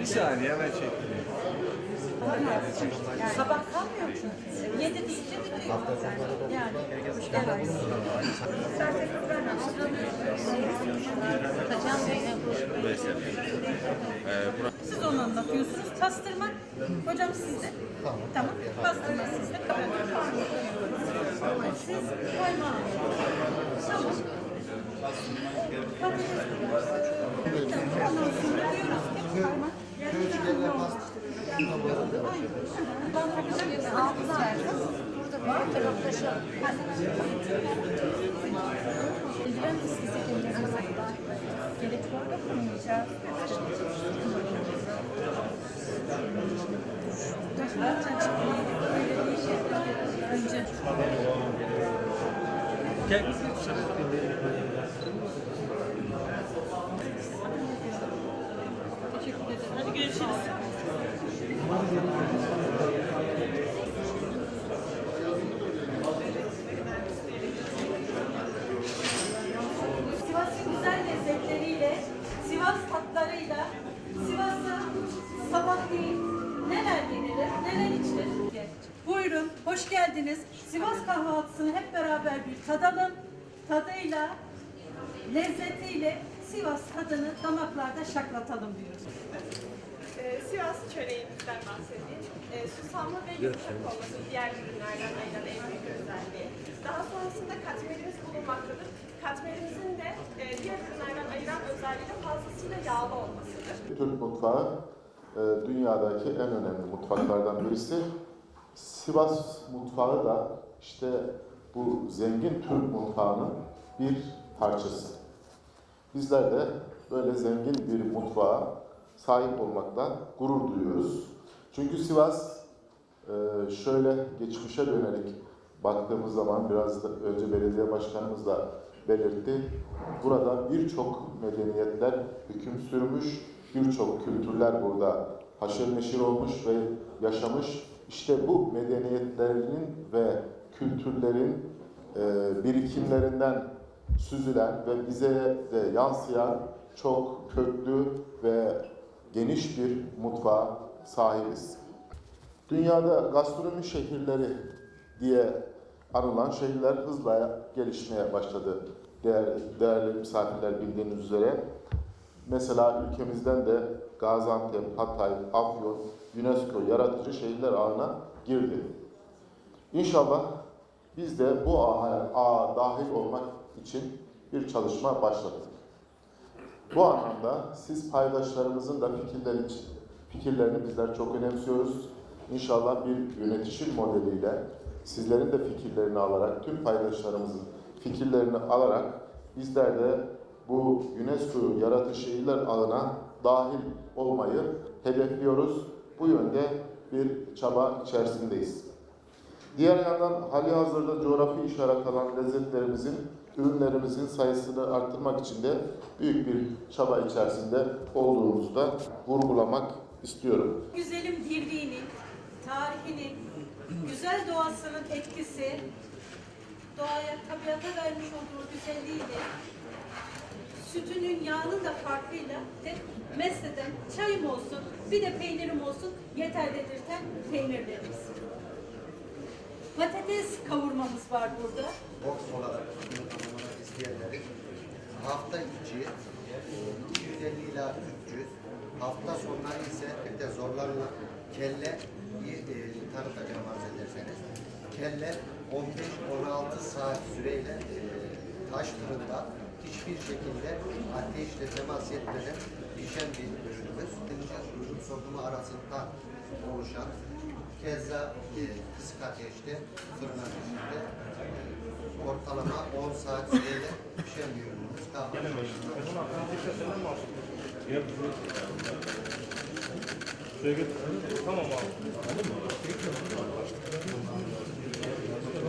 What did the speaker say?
Bir saniye hemen çekeyim. Sabah kalmıyor musun? Yedi deyince. Yani. Evet. Siz onu anlatıyorsunuz. Pastırma hocam sizde. Tamam. Tamam. Pastırma sizde. Tamam. Siz kaymağı. Tamam. Gerek var da koymayacağız. Gel. Teşekkür ederim. Hadi görüşürüz. Hoş geldiniz. Sivas kahvaltısını hep beraber bir tadalım. Tadıyla, lezzetiyle Sivas tadını damaklarda şaklatalım diyoruz. Ee, Sivas çöreğimizden bahsedeyim. Ee, susamlı ve yumuşak olması diğer ürünlerden ayıran en büyük özelliği. Daha sonrasında katmerimiz bulunmaktadır. Katmerimizin de e, diğer ürünlerden ayıran özelliği de fazlasıyla yağlı olmasıdır. Türk mutfağı e, dünyadaki en önemli mutfaklardan birisi. Sivas mutfağı da işte bu zengin Türk mutfağının bir parçası. Bizler de böyle zengin bir mutfağa sahip olmaktan gurur duyuyoruz. Çünkü Sivas e, şöyle geçmişe dönelik baktığımız zaman biraz da önce belediye başkanımız da belirtti. Burada birçok medeniyetler hüküm sürmüş, birçok kültürler burada haşır neşir olmuş ve yaşamış. İşte bu medeniyetlerinin ve kültürlerin e, birikimlerinden süzülen ve bize de yansıyan çok köklü ve geniş bir mutfağa sahibiz. Dünyada gastronomi şehirleri diye anılan şehirler hızla gelişmeye başladı. Değer, değerli misafirler bildiğiniz üzere. Mesela ülkemizden de Gaziantep, Hatay, Afyon, UNESCO yaratıcı şehirler ağına girdi. İnşallah biz de bu ağa, ağa dahil olmak için bir çalışma başlattık. Bu anlamda siz paydaşlarımızın da fikirleri, fikirlerini bizler çok önemsiyoruz. İnşallah bir yönetişim modeliyle sizlerin de fikirlerini alarak, tüm paydaşlarımızın fikirlerini alarak bizler de bu UNESCO Yaratı Şehirler ağına dahil olmayı hedefliyoruz. Bu yönde bir çaba içerisindeyiz. Diğer yandan hali hazırda coğrafi işaret alan lezzetlerimizin, ürünlerimizin sayısını arttırmak için de büyük bir çaba içerisinde olduğumuzu da vurgulamak istiyorum. Güzelim dirliğinin, tarihinin, güzel doğasının etkisi, doğaya, tabiata vermiş olduğu güzelliğiyle, sütünün, yağının da farkıyla de mesleden çayım olsun, bir de peynirim olsun yeter dedirten peynirlerimiz. Patates kavurmamız var burada. Boks olarak tanımlamak isteyenlerin hafta içi e, 250 ila 300, hafta sonları ise bir de zorlanılan kelle iyi e, arz ederseniz. Kelle 15-16 saat süreyle e, taş fırında hiçbir şekilde ateşle temas etmeden pişen bir ürünümüz. Ürün sokumu arasında oluşan keza e, kısık ateşte fırına üstünde e, ortalama 10 saat süreyle pişen bir ürünümüz. Daha Tamam abi.